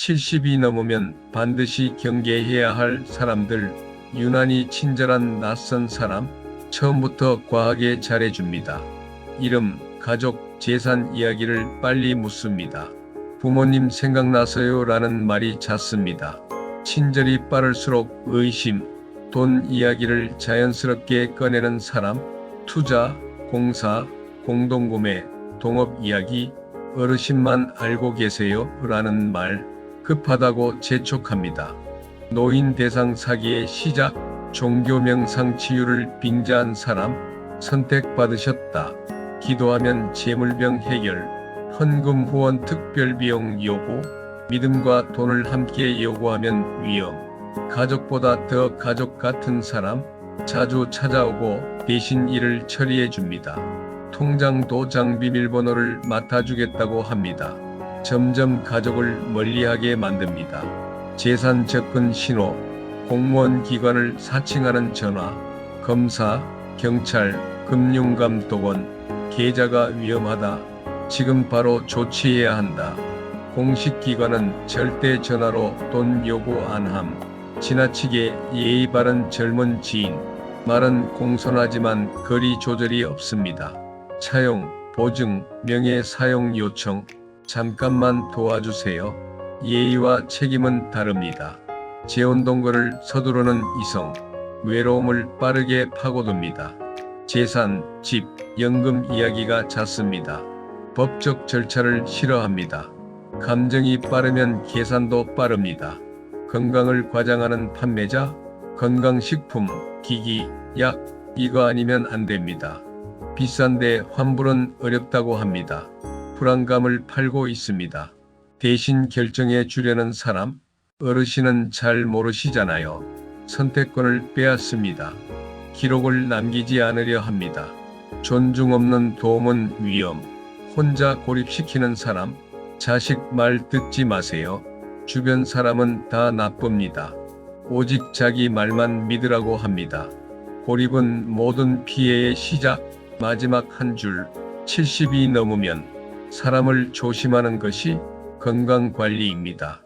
70이 넘으면 반드시 경계해야 할 사람들, 유난히 친절한 낯선 사람, 처음부터 과하게 잘해줍니다. 이름, 가족, 재산 이야기를 빨리 묻습니다. 부모님 생각나서요 라는 말이 잦습니다. 친절이 빠를수록 의심, 돈 이야기를 자연스럽게 꺼내는 사람, 투자, 공사, 공동구매, 동업 이야기, 어르신만 알고 계세요 라는 말, 급하다고 재촉합니다. 노인 대상 사기의 시작, 종교 명상 치유를 빙자한 사람, 선택받으셨다. 기도하면 재물병 해결, 헌금 후원 특별 비용 요구, 믿음과 돈을 함께 요구하면 위험, 가족보다 더 가족 같은 사람, 자주 찾아오고 대신 일을 처리해 줍니다. 통장 도장 비밀번호를 맡아주겠다고 합니다. 점점 가족을 멀리하게 만듭니다. 재산 접근 신호, 공무원 기관을 사칭하는 전화, 검사, 경찰, 금융감독원, 계좌가 위험하다. 지금 바로 조치해야 한다. 공식 기관은 절대 전화로 돈 요구 안 함. 지나치게 예의 바른 젊은 지인. 말은 공손하지만 거리 조절이 없습니다. 차용, 보증, 명예 사용 요청. 잠깐만 도와주세요. 예의와 책임은 다릅니다. 재혼동거를 서두르는 이성. 외로움을 빠르게 파고듭니다. 재산, 집, 연금 이야기가 잦습니다. 법적 절차를 싫어합니다. 감정이 빠르면 계산도 빠릅니다. 건강을 과장하는 판매자, 건강식품, 기기, 약, 이거 아니면 안 됩니다. 비싼데 환불은 어렵다고 합니다. 불안감을 팔고 있습니다. 대신 결정해 주려는 사람, 어르신은 잘 모르시잖아요. 선택권을 빼앗습니다. 기록을 남기지 않으려 합니다. 존중 없는 도움은 위험. 혼자 고립시키는 사람, 자식 말 듣지 마세요. 주변 사람은 다 나쁩니다. 오직 자기 말만 믿으라고 합니다. 고립은 모든 피해의 시작, 마지막 한 줄. 70이 넘으면 사람을 조심하는 것이 건강 관리입니다.